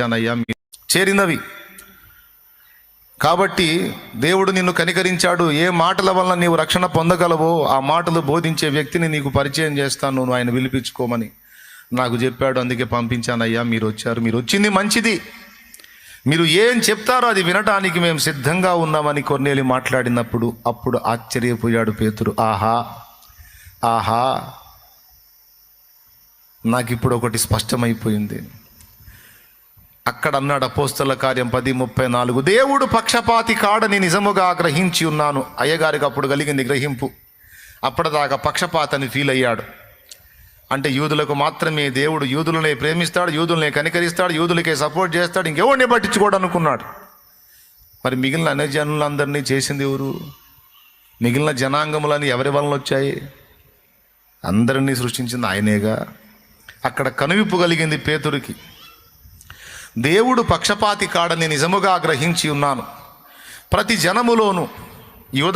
పంపించానయ్యా మీ చేరినవి. కాబట్టి దేవుడు నిన్ను కనికరించాడు. ఏ మాటల వల్ల నీవు రక్షణ పొందగలవో ఆ మాటలు బోధించే వ్యక్తిని నీకు పరిచయం చేస్తాను. నువ్వు ఆయన పిలిపించుకోమని నాకు చెప్పాడు. అందుకే పంపించానయ్యా. మీరు వచ్చారు. మీరు వచ్చింది మంచిది. మీరు ఏం చెప్తారో అది వినటానికి మేము సిద్ధంగా ఉన్నామని కొన్నేళ్ళు మాట్లాడినప్పుడు అప్పుడు ఆశ్చర్యపోయాడు పేతురు. ఆహా ఆహా. నాకు ఇప్పుడు ఒకటి స్పష్టమైపోయింది. అక్కడ అన్నాడు అపోస్తల కార్యం పది ముప్పై నాలుగు. దేవుడు పక్షపాతి కాడని నిజముగా గ్రహించి ఉన్నాను. అయ్యగారికి అప్పుడు కలిగింది గ్రహింపు. అప్పటిదాకా పక్షపాతని ఫీల్ అయ్యాడు. అంటే యూదులకు మాత్రమే దేవుడు యూదులనే ప్రేమిస్తాడు యూదులనే కనికరిస్తాడు యూదులకే సపోర్ట్ చేస్తాడు ఇంకెవరిని పట్టించుకోడు అనుకున్నాడు. మరి మిగిలిన అన్ని జనులందరినీ చేసింది ఎవరు? మిగిలిన జనాంగములని ఎవరి వలన వచ్చాయి? అందరినీ సృష్టించింది ఆయనేగా. అక్కడ కనువిప్పు కలిగింది పేతురికి. దేవుడు పక్షపాతి కాడని నిజముగా గ్రహించి ఉన్నాను. ప్రతి జనములోనూ